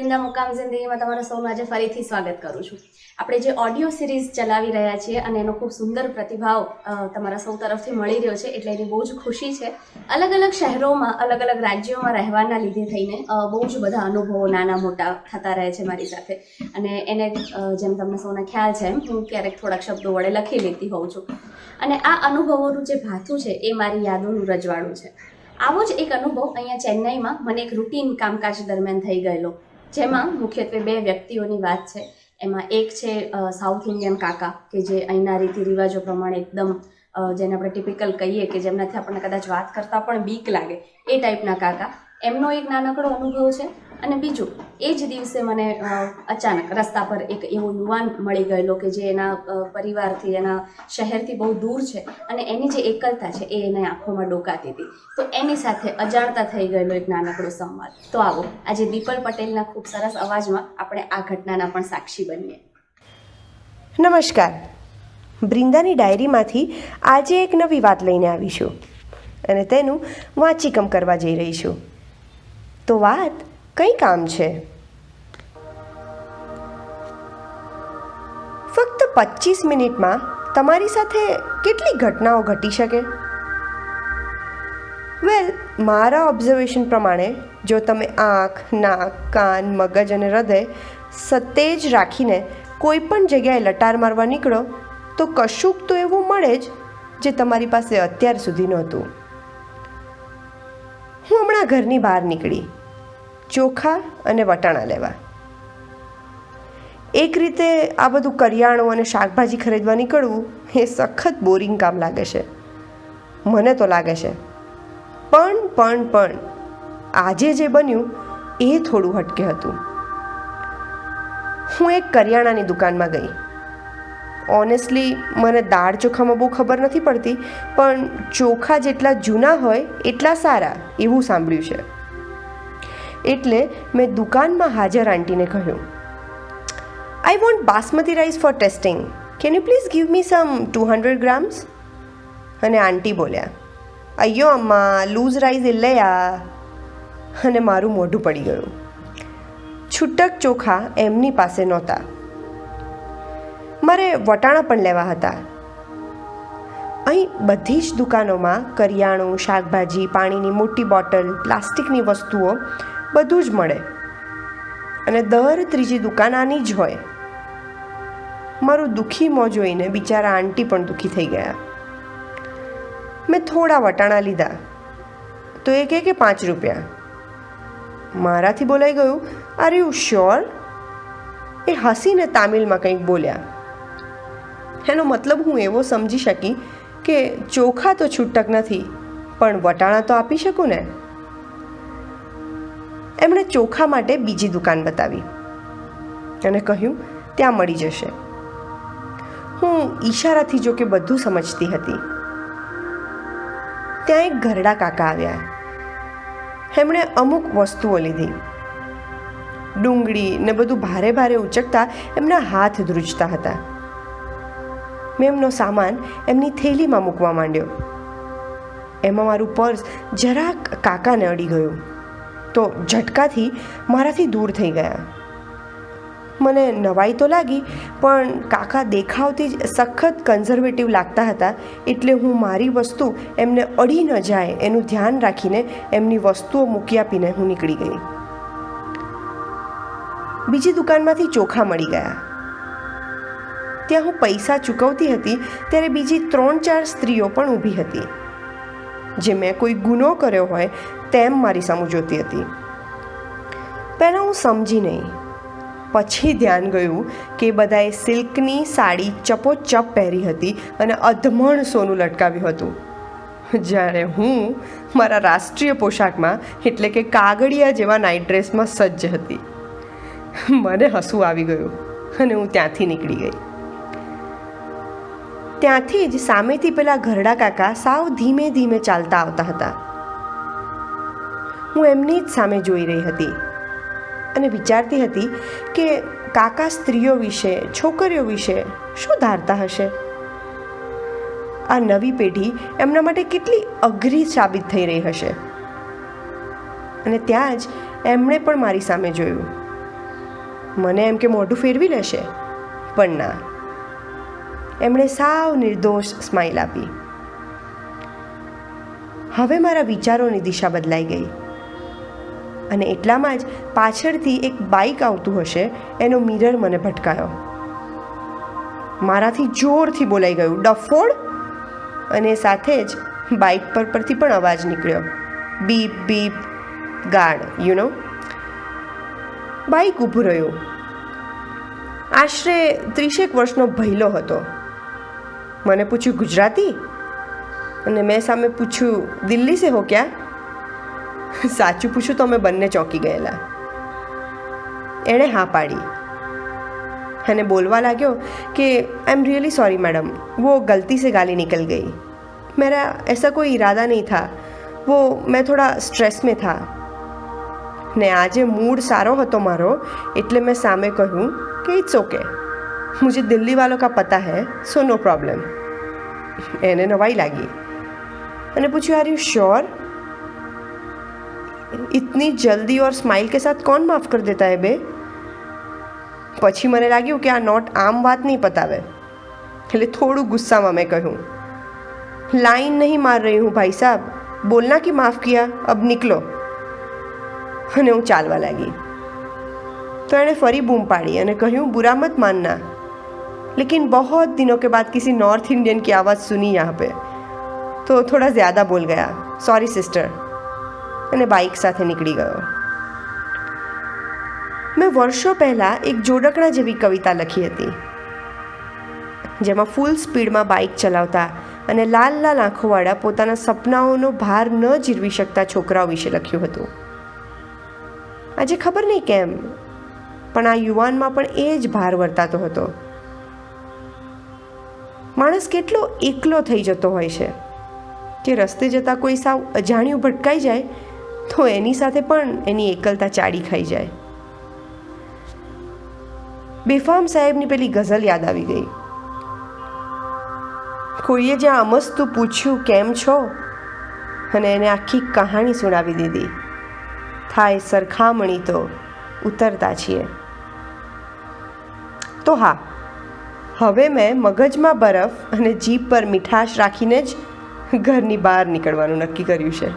વૃંદા મુકામ જિંદગીમાં તમારું સૌનું આજે ફરીથી સ્વાગત કરું છું. આપણે જે ઓડિયો સિરીઝ ચલાવી રહ્યા છીએ અને એનો ખૂબ સુંદર પ્રતિભાવ તમારા સૌ તરફથી મળી રહ્યો છે એટલે એની બહુ જ ખુશી છે. અલગ અલગ શહેરોમાં, અલગ અલગ રાજ્યોમાં રહેવાના લીધે થઈને બહુ જ બધા અનુભવો નાના મોટા થતા રહે છે મારી સાથે. અને એને જેમ તમને સૌને ખ્યાલ છે એમ, હું ક્યારેક થોડાક શબ્દો વડે લખી લેતી હોઉં છું. અને આ અનુભવોનું જે ભાથું છે એ મારી યાદોનું રજવાડું છે. આવો જ એક અનુભવ અહીંયા ચેન્નઈમાં મને એક રૂટીન કામકાજ દરમિયાન થઈ ગયેલો. જેમાં મુખ્યત્વે બે વ્યક્તિઓની વાત છે. એમાં એક છે સાઉથ ઇન્ડિયન કાકા, કે જે અહીંના રીતિ રિવાજો પ્રમાણે એકદમ જેને આપણે ટિપિકલ કહીએ કે જેમનાથી આપણને કદાચ વાત કરતાં પણ બીક લાગે, એ ટાઈપના કાકા. એમનો એક નાનકડો અનુભવ છે. અને બીજું, એ જ દિવસે મને અચાનક રસ્તા પર એક એવો યુવાન મળી ગયેલો કે જે એના પરિવારથી, એના શહેરથી બહુ દૂર છે અને એની જે એકલતા છે એ એને આંખોમાં ડોકાતી હતી. તો એની સાથે અજાણતા થઈ ગયેલો એક નાનકડો સંવાદ. તો આવો, આજે દીપલ પટેલના ખૂબ સરસ અવાજમાં આપણે આ ઘટનાના પણ સાક્ષી બનીએ. નમસ્કાર. બ્રિંદાની ડાયરીમાંથી આજે એક નવી વાત લઈને આવીશું. અને તેનું વાંચીકમ કરવા જઈ રહી છું તો વાત કઈ કામ છે? ફક્ત પચીસ મિનિટમાં તમારી સાથે કેટલી ઘટનાઓ ઘટી શકે? વેલ મારા ઓબ્ઝર્વેશન પ્રમાણે, જો તમે આંખ, નાક, કાન, મગજ અને હૃદય સતેજ રાખીને કોઈ પણ જગ્યાએ લટાર મારવા નીકળો, તો કશુંક તો એવું મળે જ જે તમારી પાસે અત્યાર સુધી નહોતું. હું હમણાં ઘરની બહાર નીકળી. ચોખા અને વટાણા લેવા. એક રીતે આ બધું કરિયાણું અને શાકભાજી ખરીદવા નીકળવું એ સખત બોરિંગ કામ લાગે છે. મને તો લાગે છે. પણ પણ પણ, આજે જે બન્યું એ થોડું હટકે હતું. હું એક કરિયાણાની દુકાનમાં ગઈ. ઓનેસ્ટલી મને દાળ ચોખામાં બહુ ખબર નથી પડતી, પણ ચોખા જેટલા જૂના હોય, એટલા સારા એવું સાંભળ્યું છે. એટલે મેં દુકાનમાં હાજર આંટીને કહ્યું I want basmati rice for testing can you please give me some two hundred grams અને આંટી બોલ્યા અಯ್યો અમ્મા લૂઝ રાઈસ ઇલ્લયા અને મારું મોઢું પડી ગયું. છૂટક ચોખા એમની પાસે નહોતા. મારે વટાણા પણ લેવા હતા. અહીં બધી જ દુકાનોમાં કરિયાણું, શાકભાજી, પાણીની મોટી બોટલ, પ્લાસ્ટિકની વસ્તુઓ બધું જ મળે. અને દર ત્રીજી દુકાન આની જ હોય. મારું દુઃખી મોં જોઈને બિચારા આંટી પણ દુઃખી થઈ ગયા. મેં થોડા વટાણા લીધા. તો એ કહે કે પાંચ રૂપિયા. મારાથી બોલાઈ ગયું આર યુ શ્યોર એ હસીને તામિલમાં કંઈક બોલ્યા. એનો મતલબ હું એવો સમજી શકી કે ચોખા તો છૂટક નથી, પણ વટાણા તો આપી શકું ને? એમણે ચોખા માટે બીજી દુકાન બતાવી અને કહ્યું, ત્યાં મળી જશે. હું ઈશારાથી જો કે બધું સમજતી હતી. ત્યાં એક ઘરડા કાકા આવ્યા. એમણે અમુક વસ્તુઓ લીધી. ડુંગળી ને બધું ભારે ભારે ઉચકતા એમના હાથ ધ્રુજતા હતા. મેં એમનો સામાન એમની થેલીમાં મૂકવા માંડ્યો. એમાં મારું પર્સ જરાક કાકાને અડી ગયું. તો ઝટકાથી મારાથી દૂર થઈ ગયા. મને નવાઈ તો લાગી, પણ કાકા દેખાવથી જ સખત કન્ઝર્વેટિવ લાગતા હતા, એટલે હું મારી વસ્તુ એમને અડી ન જાય એનું ધ્યાન રાખીને એમની વસ્તુઓ મૂકી આપીને હું નીકળી ગઈ. બીજી દુકાનમાંથી ચોખા મળી ગયા. ત્યાં હું પૈસા ચૂકવતી હતી, ત્યારે બીજી ત્રણ ચાર સ્ત્રીઓ પણ ઊભી હતી. જે મેં કોઈ ગુનો કર્યો હોય તેમ મારી સામું જોતી હતી. પહેલાં હું સમજી નહીં. પછી ધ્યાન ગયું કે બધાએ સિલ્કની સાડી ચપોચપ પહેરી હતી અને અધમણ સોનું લટકાવ્યું હતું. જ્યારે હું મારા રાષ્ટ્રીય પોશાકમાં, એટલે કે કાગડિયા જેવા નાઇટ ડ્રેસમાં સજ્જ હતી. મને હસવું આવી ગયું અને હું ત્યાંથી નીકળી ગઈ. ત્યાંથી જ સામેથી પેલા ઘરડા કાકા સાવ ધીમે ધીમે ચાલતા આવતા હતા. હું એમની જ સામે જોઈ રહી હતી અને વિચારતી હતી કે કાકા સ્ત્રીઓ વિશે, છોકરીઓ વિશે શું ધારતા હશે? આ નવી પેઢી એમના માટે કેટલી અઘરી સાબિત થઈ રહી હશે. અને ત્યાં જ એમણે પણ મારી સામે જોયું. મને એમ કે મોઢું ફેરવી લેશે? પણ ના. એમણે સાવ નિર્દોષ સ્માઇલ આપી. હવે મારા વિચારોની દિશા બદલાઈ ગઈ. અને એટલામાં જ પાછળથી એક બાઇક આવતું હશે, એનો મિરર મને ભટકાયો. મારાથી જોરથી બોલાઈ ગયું ડફોડ અને સાથે જ બાઇક પર પરથી પણ અવાજ નીકળ્યો. Beep beep guard you know bike ઊભું રહ્યું. આશરે ત્રીસેક વર્ષનો ભયલો હતો. મને પૂછ્યું ગુજરાતી અને મેં સામે પૂછ્યું દિલ્હી સે હો ક્યાં સાચું પૂછ્યું તો અમે બંને ચોંકી ગયેલા એણે હા પાડી અને બોલવા લાગ્યો કે I am really sorry madam वो गलती से गाली निकल गई मेरा ऐसा कोई इरादा नहीं था वो मैं थोड़ा स्ट्रेस में था ને આજે મૂડ સારો હતો મારો એટલે મેં સામે કહ્યું કે ઇટ્સ ઓકે मुझे दिल्ली वालों का पता है सो नो પ્રોબ્લેમ એને નવાઈ લાગી અને પૂછ્યું આર યુ શ્યોર ઇતની જલ્દી ઓર સ્માઇલ કે સાથ કોણ માફ કર દેતા હે બે પછી મને લાગ્યું કે આ નોટ આમ વાત નહીં પતાવે એટલે થોડું ગુસ્સામાં મેં કહ્યું લાઈન નહીં માર રહી હું ભાઈ સાહેબ બોલના કે માફ કિયા અબ નિકલો અને હું ચાલવા લાગી તો એણે ફરી બૂમ પાડી અને કહ્યું બુરા મત માનના लेकिन बहुत दिनों के बाद किसी नॉर्थ इंडियन की आवाज़ सुनी यहाँ पे तो थोड़ा ज़्यादा बोल गया सॉरी सिस्टर અને બાઇક સાથે નીકળી ગયો મેં વર્ષો પહેલાં એક જોડકણા જેવી કવિતા લખી હતી જેમાં ફૂલ સ્પીડમાં બાઇક ચલાવતા અને લાલ લાલ આંખોવાળા પોતાના સપનાઓનો ભાર ન જીરવી શકતા છોકરાઓ વિશે લખ્યું હતું આજે ખબર નહીં કેમ પણ આ યુવાનમાં પણ એ જ ભાર વર્તાતો હતો માણસ કેટલો એકલો થઈ જતો હોય છે. કે રસ્તે જતાં કોઈ સાવ અજાણ્યું ભટકાઈ જાય, તો એની સાથે પણ એની એકલતા ચાડી ખાઈ જાય. બેફામ સાહેબની પેલી ગઝલ યાદ આવી ગઈ. કોઈએ જ્યાં અમસ્તું પૂછ્યું કેમ છો? અને એને આખી કહાણી સુણાવી દીધી. થાય સરખામણી તો ઉતરતા છીએ. તો હા હવે મેં મગજમાં બરફ અને જીભ પર મીઠાશ રાખીને જ ઘરની બહાર નીકળવાનું નક્કી કર્યું છે.